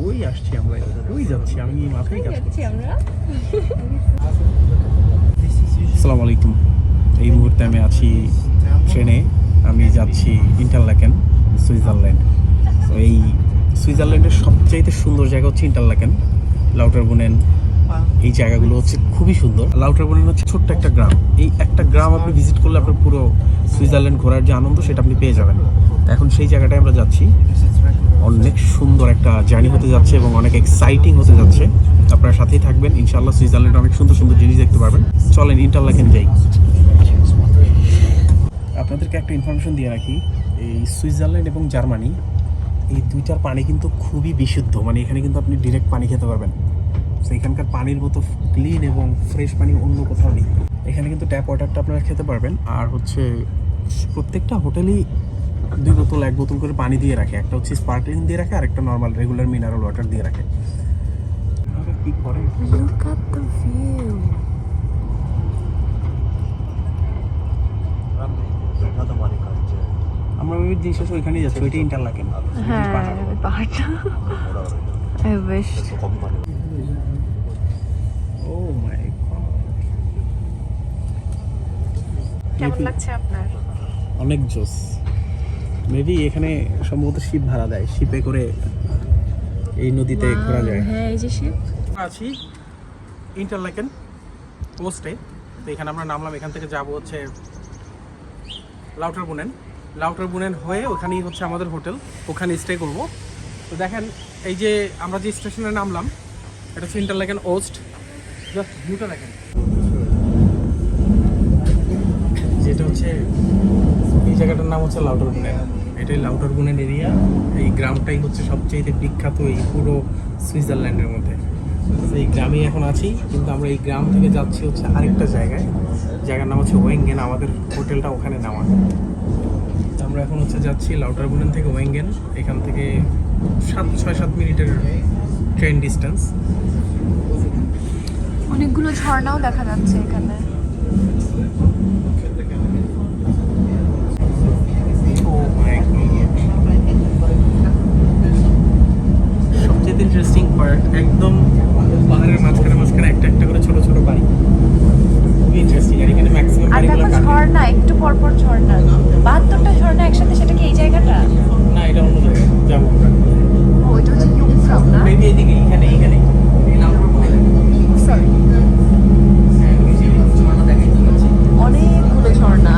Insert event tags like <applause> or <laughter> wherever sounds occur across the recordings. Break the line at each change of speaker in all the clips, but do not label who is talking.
ওই আসছি আমরা ওই যাচ্ছি আমি মাথায় কাজ করছি
আমরা
আসসালামু আলাইকুম এই মুহূর্তে আমি আছি ট্রেনে আমি যাচ্ছি ইন্টারল্যাকেন সুইজারল্যান্ড তো এই সুইজারল্যান্ডের সবচাইতে সুন্দর জায়গা হচ্ছে ইন্টারল্যাকেন লাউটার বুনেন এই জায়গাগুলো হচ্ছে খুবই সুন্দর। লাউটার বুনেন হচ্ছে ছোট্ট একটা গ্রাম। এই একটা গ্রাম আপনি ভিজিট করলে আপনার পুরো সুইজারল্যান্ড ঘোরার যে আনন্দ সেটা আপনি পেয়ে যাবেন। এখন সেই জায়গাটায় আমরা যাচ্ছি। অনেক সুন্দর একটা জার্নি হতে যাচ্ছে এবং অনেক এক্সাইটিং হতে যাচ্ছে। আপনারা সাথেই থাকবেন। ইনশাআল্লাহ সুইজারল্যান্ডে অনেক সুন্দর সুন্দর জিনিস দেখতে পারবেন। চলেন ইন্টারল্যাকেন যাই। আপনাদেরকে একটা ইনফরমেশন দিয়ে রাখি। এই সুইজারল্যান্ড এবং জার্মানি, এই দুইটার পানি কিন্তু খুবই বিশুদ্ধ। মানে এখানে কিন্তু আপনি ডিরেক্ট পানি খেতে পারবেন। তো এখানকার পানির মতো ক্লিন এবং ফ্রেশ পানি অন্য কোথাও নেই। এখানে কিন্তু ট্যাপ ওয়াটারটা আপনারা খেতে পারবেন। আর হচ্ছে, প্রত্যেকটা হোটেলেই দুই বোতল এক বোতল করে পানি দিয়ে রাখে। একটা হচ্ছে স্পার্কলিং দিয়ে রাখে আর একটা নর্মাল রেগুলার মিনারেল ওয়াটার দিয়ে রাখে। কি করে. আমরা ওই দিন শেষে ওইখানেই যাচ্ছি ওইটা ইন্টারলাকেন
হ্যাঁ পাহাড়টা। <laughs> I wish.
ও মাই
কেমন লাগছে আপনার?
অনেক জোস। মেবি এখানে সম্ভবত শিপ ভাড়া দেয়। শিপে করে এই নদীতে ঘোরা যায়।
হ্যাঁ এই যে শিপ
আছি ইন্টারলাকেন পোস্টে তো এখানে আমরা নামলাম এখান থেকে যাব হচ্ছে লাউটার বুনেন লাউটার বুনেন হয়ে ওখানেই হচ্ছে আমাদের হোটেল। ওখানে স্টে করব। তো দেখেন এই যে আমরা যে স্টেশনে নামলাম এটা হচ্ছে ইন্টারলাকেন ওস্ট জাস্ট ভিউটা দেখেন। যেটা হচ্ছে জায়গাটার নাম হচ্ছে লাউটার বুনেন এটাই লাউটার বুনেন এরিয়া এই গ্রামটাই হচ্ছে সবচেয়ে বিখ্যাত এই পুরো সুইজারল্যান্ডের মধ্যে। এই গ্রামে এখন আছি, কিন্তু আমরা এই গ্রাম থেকে যাচ্ছি হচ্ছে আরেকটা জায়গায়। জায়গার নাম হচ্ছে ওয়েঙ্গেন, আমাদের হোটেলটা ওখানে নামা আমরা এখন হচ্ছে যাচ্ছি লাউটার বুনেন থেকে ওয়েঙ্গেন। এখান থেকে সাত, ছয়, সাত মিনিটের ট্রেন ডিস্টেন্স।
অনেকগুলো ঝর্ণাও দেখা যাচ্ছে এখানে
ও মাই সবচেয়ে পার্ট একদম পাহাড়ের মাঝখানে মাঝখানে একটা একটা করে ছোট ছোট বাড়ি। খুবই ইন্টারেস্টিং আর এখানে ম্যাক্সিমাম বাড়িগুলো।
ঝর্ণা একটু পর পর ঝর্ণা একসাথে সেটা কি এই জায়গাটা
না এটা অন্য জায়গায় যাব আমরা
ও এটা হচ্ছে ইউফ্রাউ না
মেবি এদিকে এখানে এখানে এই নামটা মনে নেই।
সরি
হ্যাঁ, ওই যে ঝর্ণা দেখাই যাচ্ছে।
অনেকগুলো ঝর্ণা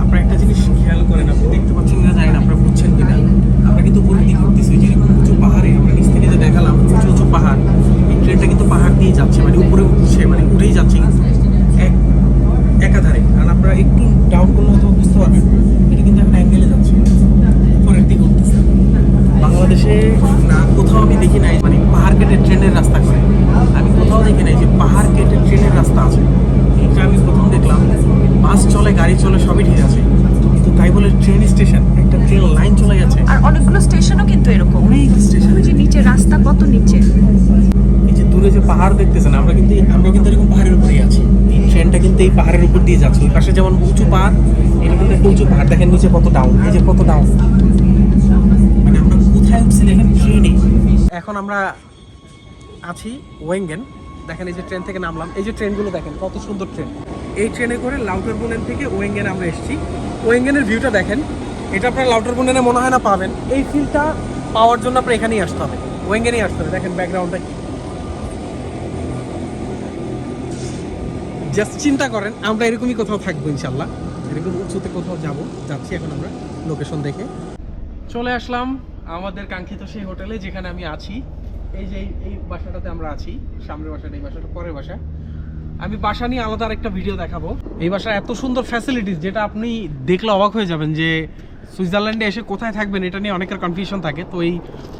আপনারা একটা জিনিস খেয়াল করেন আপনি দেখতে পাচ্ছেন কিনা জানি না আপনারা বুঝছেন কিনা আমরা কিন্তু উপরের দিকে উঠতেছি ওই যে এরকম উঁচু পাহাড়ে আমরা নিচ থেকে যে দেখালাম উঁচু উঁচু পাহাড় এই ট্রেনটা কিন্তু পাহাড় দিয়ে যাচ্ছে মানে উপরে উঠছে মানে উঠেই যাচ্ছে কিন্তু এক একাধারে আর আপনারা একটু ডাউন করলে হয়তো বুঝতে পারবেন এটা কিন্তু একটা অ্যাঙ্গেলে যাচ্ছে উপরের দিকে উঠতেছে বাংলাদেশে না কোথাও আমি দেখি নাই মানে পাহাড় কেটে ট্রেনের রাস্তা করে আমি কোথাও দেখি নাই যে পাহাড় কেটে ট্রেনের রাস্তা আছে এটা আমি প্রথম দেখলাম বাস চলে গাড়ি চলে সবই ঠিক আছে কিন্তু তাই বলে ট্রেন স্টেশন একটা ট্রেন লাইন চলে গেছে
আর অনেকগুলো স্টেশনও কিন্তু এরকম
অনেক স্টেশন
ওই যে নিচে রাস্তা কত নিচে
যে পাহাড় দেখতেছেন, আমরা কিন্তু আমরা কিন্তু এরকম পাহাড়ের উপরেই আছি। ট্রেনটা কিন্তু এই পাহাড়ের উপর দিয়ে যাচ্ছে। ওই পাশে যেমন উঁচু পাহাড়, এটা কিন্তু একটা উঁচু পাহাড়। দেখেন নিচে কত ডাউন এই যে কত ডাউন মানে আমরা কোথায় উঠছি দেখেন ট্রেনে এখন আমরা আছি ওয়েঙ্গেন। দেখেন এই যে ট্রেন থেকে নামলাম। এই যে ট্রেনগুলো দেখেন, কত সুন্দর ট্রেন। এই ট্রেনে করে লাউটার বোনেন থেকে ওয়েঙ্গেন আমরা এসেছি। ওয়েঙ্গেনের ভিউটা দেখেন। এটা আপনার লাউটার বোনেনে মনে হয় না পাবেন। এই ফিলটা পাওয়ার জন্য আপনার এখানেই আসতে হবে। ওয়েঙ্গেনেই আসতে হবে। দেখেন ব্যাকগ্রাউন্ডটা জাস্ট চিন্তা করেন, আমরা এরকমই কোথাও থাকব ইনশাল্লাহ। এরকম উঁচুতে কোথাও যাব, যাচ্ছি এখন আমরা লোকেশন দেখে। চলে আসলাম আমাদের কাঙ্ক্ষিত সেই হোটেলে যেখানে আমি আছি। এই যে এই- বাসাটাতে আমরা আছি, সামনের বাসাটা, এই বাসাটা, পরের বাসা। আমি বাসা নিয়ে আলাদা আরেকটা ভিডিও দেখাবো। এই বাসার এত সুন্দর ফ্যাসিলিটিস যেটা আপনি দেখলে অবাক হয়ে যাবেন যে সুইজারল্যান্ডে এসে কোথায় থাকবেন, এটা নিয়ে অনেকের কনফিউশন থাকে। তো এই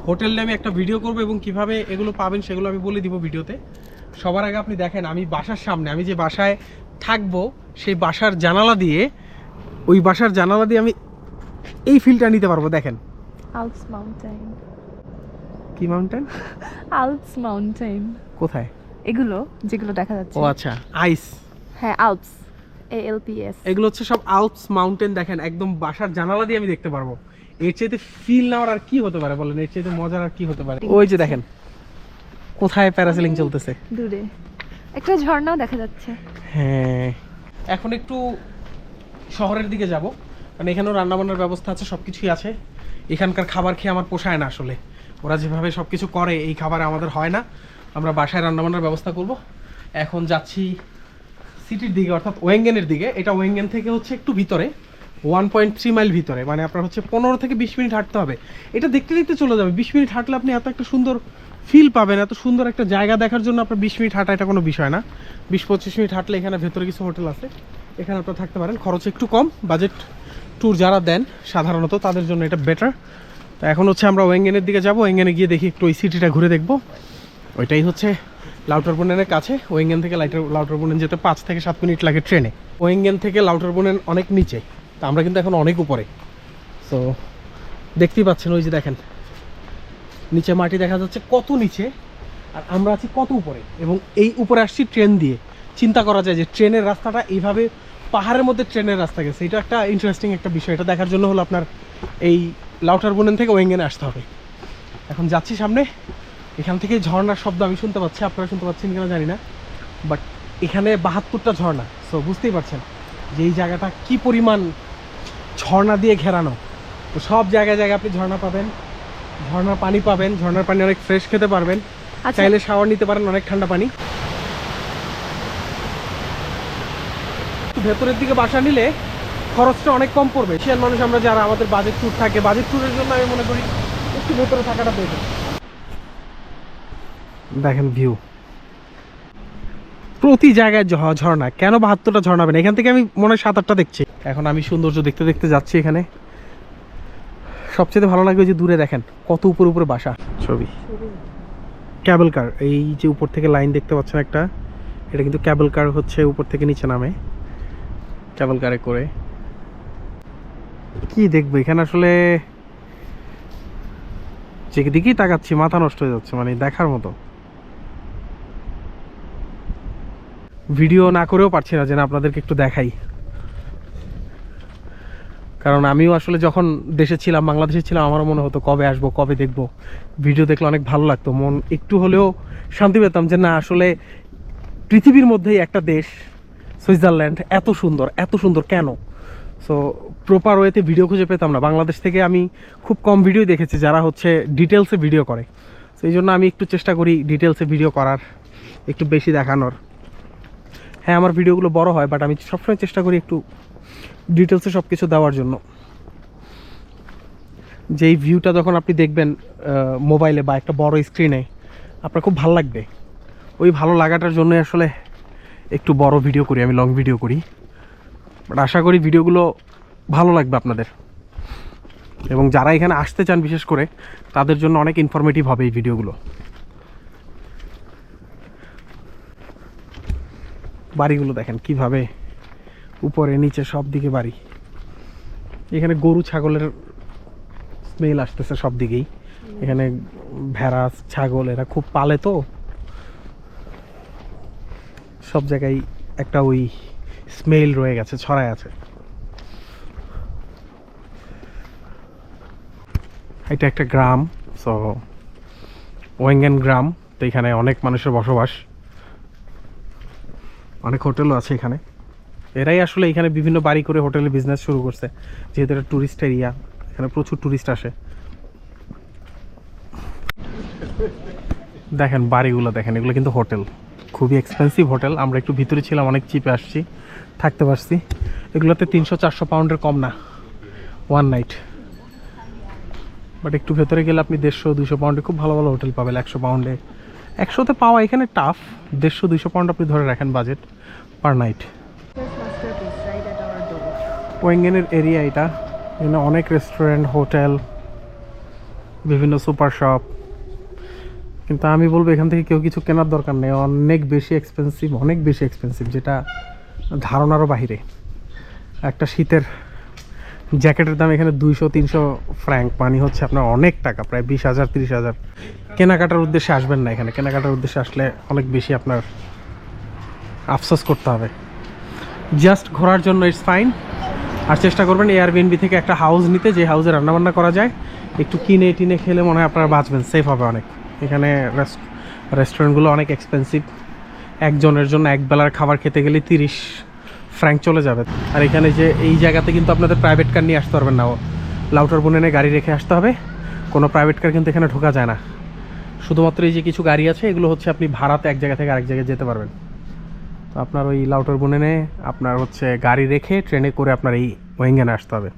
হোটেল নিয়ে আমি একটা ভিডিও করব এবং কীভাবে এগুলো পাবেন সেগুলো আমি বলে দিব ভিডিওতে সবার আগে আপনি দেখেন আমি বাসার সামনে আমি যে বাসায় থাকব সেই বাসার জানালা দিয়ে ওই বাসার জানালা দিয়ে আমি এই ফিলটা নিতে পারব দেখেন।
Alps mountain.
কি মাউন্টেন?
Alps mountain.
কোথায়?
এগুলো যেগুলো দেখা যাচ্ছে।
ও আচ্ছা আইস
হ্যাঁ Alps A L P S
এগুলো হচ্ছে সব আলপস মাউন্টেন দেখেন একদম বাসার জানালা দিয়ে আমি দেখতে পারব। এর চাইতে ফিল নেওয়ার আর কি হতে পারে বলেন? এর চাইতে মজার আর কি হতে পারে? ওই যে দেখেন কোথায় প্যারাসেলিং চলতেছে?
দূরে। একটা ঝর্ণাও দেখা যাচ্ছে।
হ্যাঁ। এখন একটু শহরের দিকে যাব। মানে এখানেও রান্নাবান্নার ব্যবস্থা আছে সব কিছুই আছে। এখানকার খাবার খেয়ে আমার পোষায় না আসলে। ওরা যেভাবে সব কিছু করে এই খাবার আমাদের হয় না। আমরা বাসায় রান্নাবান্নার ব্যবস্থা করব। এখন যাচ্ছি সিটির দিকে অর্থাৎ ওয়েঙ্গেনের দিকে। এটা ওয়েঙ্গেন থেকে হচ্ছে একটু ভিতরে ওয়ান পয়েন্ট থ্রি মাইল ভিতরে। মানে আপনার হচ্ছে পনেরো থেকে বিশ মিনিট হাঁটতে হবে। এটা দেখতে দেখতে চলে যাবে। বিশ মিনিট হাঁটলে আপনি এত একটা সুন্দর ফিল পাবেন, এত সুন্দর একটা জায়গা দেখার জন্য আপনার বিশ মিনিট হাঁটা এটা কোনো বিষয় না। বিশ পঁচিশ মিনিট হাঁটলে এখানে ভেতরে কিছু হোটেল আছে। এখানে আপনারা থাকতে পারেন, খরচ একটু কম বাজেট ট্যুর যারা দেন সাধারণত তাদের জন্য এটা বেটার তো এখন হচ্ছে আমরা ওয়েঙ্গেনের দিকে যাব ওয়েঙ্গেনে গিয়ে দেখি একটু ওই সিটিটা ঘুরে দেখব। ওইটাই হচ্ছে লাউটারবুনেনের কাছে। ওয়েঙ্গেন থেকে লাইটার লাউটারবুনেন যেতে পাঁচ থেকে সাত মিনিট লাগে ট্রেনে। ওয়েঙ্গেন থেকে লাউটারবুনেন অনেক নিচে। তা আমরা কিন্তু এখন অনেক উপরে। সো দেখতেই পাচ্ছেন, ওই যে দেখেন। নিচে মাটি দেখা যাচ্ছে কত নিচে, আর আমরা আছি কত উপরে। এবং এই উপরে আসছি ট্রেন দিয়ে। চিন্তা করা যায় যে ট্রেনের রাস্তাটা এইভাবে পাহাড়ের মধ্যে ট্রেনের রাস্তা গেছে। এটা একটা ইন্টারেস্টিং একটা বিষয়। এটা দেখার জন্য হলো আপনার এই লাউটারবুনেন থেকে ওয়েঙ্গেনে আসতে হবে। এখন যাচ্ছি সামনে। এখান থেকে ঝর্ণার শব্দ আমি শুনতে পাচ্ছি। আপনারা শুনতে পাচ্ছেন কিনা জানি না। বাট এখানে বাহাত্তরটা ঝর্ণা। সো বুঝতেই পারছেন যে এই জায়গাটা কি পরিমাণ ঝর্ণা দিয়ে ঘেরানো। তো সব জায়গায় জায়গায় আপনি ঝর্ণা পাবেন। ঝর্ণার পানি পাবেন ঝর্ণার পানি অনেক ফ্রেশ খেতে পারবেন।
আচ্ছা।
চাইলে শাওয়ার নিতে পারেন অনেক ঠান্ডা পানি। ভেতরের দিকে বাসা নিলে খরচটা অনেক কম পড়বে। এশিয়ান মানুষ আমরা যারা আমাদের বাজেট ট্যুর থাকে বাজেট ট্যুরের জন্য আমি মনে করি একটু ভেতরে থাকাটা বেটার দেখেন ভিউ প্রতি জায়গায় ঝর্ণা কেন বাহাত্তরটা ঝর্ণা হবে না? এখান থেকে আমি মনে হয় সাত আটটা দেখছি। এখন আমি সৌন্দর্য দেখতে দেখতে যাচ্ছি এখানে। সবচেয়ে ভালো লাগে যে দূরে দেখেন কত উপরে উপরে বাসা। ছবি। ক্যাবল কার এই যে উপর থেকে লাইন দেখতে পাচ্ছেন একটা এটা কিন্তু ক্যাবল কার হচ্ছে উপর থেকে নিচে নামে। ক্যাবল কারে করে। কি দেখব এখানে আসলে যেদিকেই তাকাচ্ছি মাথা নষ্ট হয়ে যাচ্ছে মানে দেখার মতো। ভিডিও না করেও পারছি না যেন আপনাদেরকে একটু দেখাই। কারণ আমিও আসলে যখন দেশে ছিলাম, বাংলাদেশে ছিলাম, আমারও মনে হতো কবে আসব, কবে দেখব। ভিডিও দেখলে অনেক ভালো লাগতো। মন একটু হলেও শান্তি পেতাম যে না, আসলে পৃথিবীর মধ্যেই একটা দেশ, সুইজারল্যান্ড, এত সুন্দর এত সুন্দর কেন? সো প্রপার ওয়েতে ভিডিও খুঁজে পেতাম না। বাংলাদেশ থেকে আমি খুব কম ভিডিও দেখেছি যারা হচ্ছে ডিটেলসে ভিডিও করে। সেই জন্য আমি একটু চেষ্টা করি ডিটেলসে ভিডিও করার, একটু বেশি দেখানোর। হ্যাঁ আমার ভিডিওগুলো বড় হয় বাট আমি সবসময় চেষ্টা করি একটু ডিটেলসে সব কিছু দেওয়ার জন্য। যেই ভিউটা যখন আপনি দেখবেন মোবাইলে বা একটা বড় স্ক্রিনে আপনার খুব ভালো লাগবে। ওই ভালো লাগাটার জন্য আসলে একটু বড় ভিডিও করি, আমি লং ভিডিও করি। বাট আশা করি ভিডিওগুলো ভালো লাগবে আপনাদের। এবং যারা এখানে আসতে চান, বিশেষ করে, তাদের জন্য অনেক ইনফরমেটিভ হবে এই ভিডিওগুলো বাড়িগুলো দেখেন, কীভাবে উপরে, নিচে সব দিকে বাড়ি। এখানে গরু, ছাগলের স্মেল আসতেছে সব দিকেই। এখানে ভেড়া, ছাগল, এরা খুব পালে তো। সব জায়গায় একটা ওই স্মেল রয়ে গেছে, ছড়ায় আছে। এটা একটা গ্রাম সো ওয়েঙ্গেন গ্রাম, তো এখানে অনেক মানুষের বসবাস। অনেক হোটেলও আছে এখানে। এরাই আসলে এখানে বিভিন্ন বাড়ি করে হোটেলে বিজনেস শুরু করছে। যেহেতু এটা ট্যুরিস্ট এরিয়া এখানে প্রচুর ট্যুরিস্ট আসে। দেখেন বাড়িগুলো, দেখেন, এগুলো কিন্তু হোটেল। খুবই এক্সপেন্সিভ হোটেল। আমরা একটু ভিতরে ছিলাম, অনেক চিপে আসছি, থাকতে পারছি। এগুলোতে তিনশো চারশো পাউন্ডের কম না ওয়ান নাইট বাট একটু ভেতরে গেলে আপনি দেড়শো দুশো পাউন্ডে খুব ভালো ভালো হোটেল পাবেন, একশো পাউন্ডে। একশোতে পাওয়া এখানে টাফ দেড়শো দুশো পাউন্ড আপনি ধরে রাখেন বাজেট পার নাইট ওয়েঙ্গেনের এরিয়া এটা। এখানে অনেক রেস্টুরেন্ট হোটেল বিভিন্ন সুপার শপ কিন্তু আমি বলব এখান থেকে কেউ কিছু কেনার দরকার নেই। অনেক বেশি এক্সপেন্সিভ অনেক বেশি এক্সপেন্সিভ যেটা ধারণারও বাহিরে। একটা শীতের জ্যাকেটের দাম এখানে দুইশো, তিনশো ফ্র্যাঙ্ক। মানে হচ্ছে আপনার অনেক টাকা, প্রায় বিশ হাজার, তিরিশ হাজার। কেনাকাটার উদ্দেশ্যে আসবেন না এখানে। কেনাকাটার উদ্দেশ্যে আসলে অনেক বেশি আপনার আফসোস করতে হবে। জাস্ট ঘোরার জন্য ইটস ফাইন। আর চেষ্টা করবেন এয়ারবিএনবি থেকে একটা হাউস নিতে, যে হাউসে রান্নাবান্না করা যায়। একটু কিনে টিনে খেলে মনে হয় আপনারা বাঁচবেন সেফ হবে অনেক। এখানে রেস্টুরেন্টগুলো অনেক এক্সপেন্সিভ একজনের জন্য এক বেলার খাবার খেতে গেলে তিরিশ ফ্র্যাঙ্ক চলে যাবে। আর এখানে যে এই জায়গাতে কিন্তু আপনাদের প্রাইভেট কার নিয়ে আসতে পারবেন না। লাউটার বনেনে গাড়ি রেখে আসতে হবে। কোনো প্রাইভেট কার কিন্তু এখানে ঢোকা যায় না। শুধুমাত্র এই যে কিছু গাড়ি আছে, এগুলো হচ্ছে আপনি ভাড়াতে এক জায়গা থেকে আরেক জায়গায় যেতে পারবেন। তো আপনার ওই লাউটার বনেনে আপনার হচ্ছে গাড়ি রেখে ট্রেনে করে আপনার এই ওয়েঙ্গানে আসতে হবে।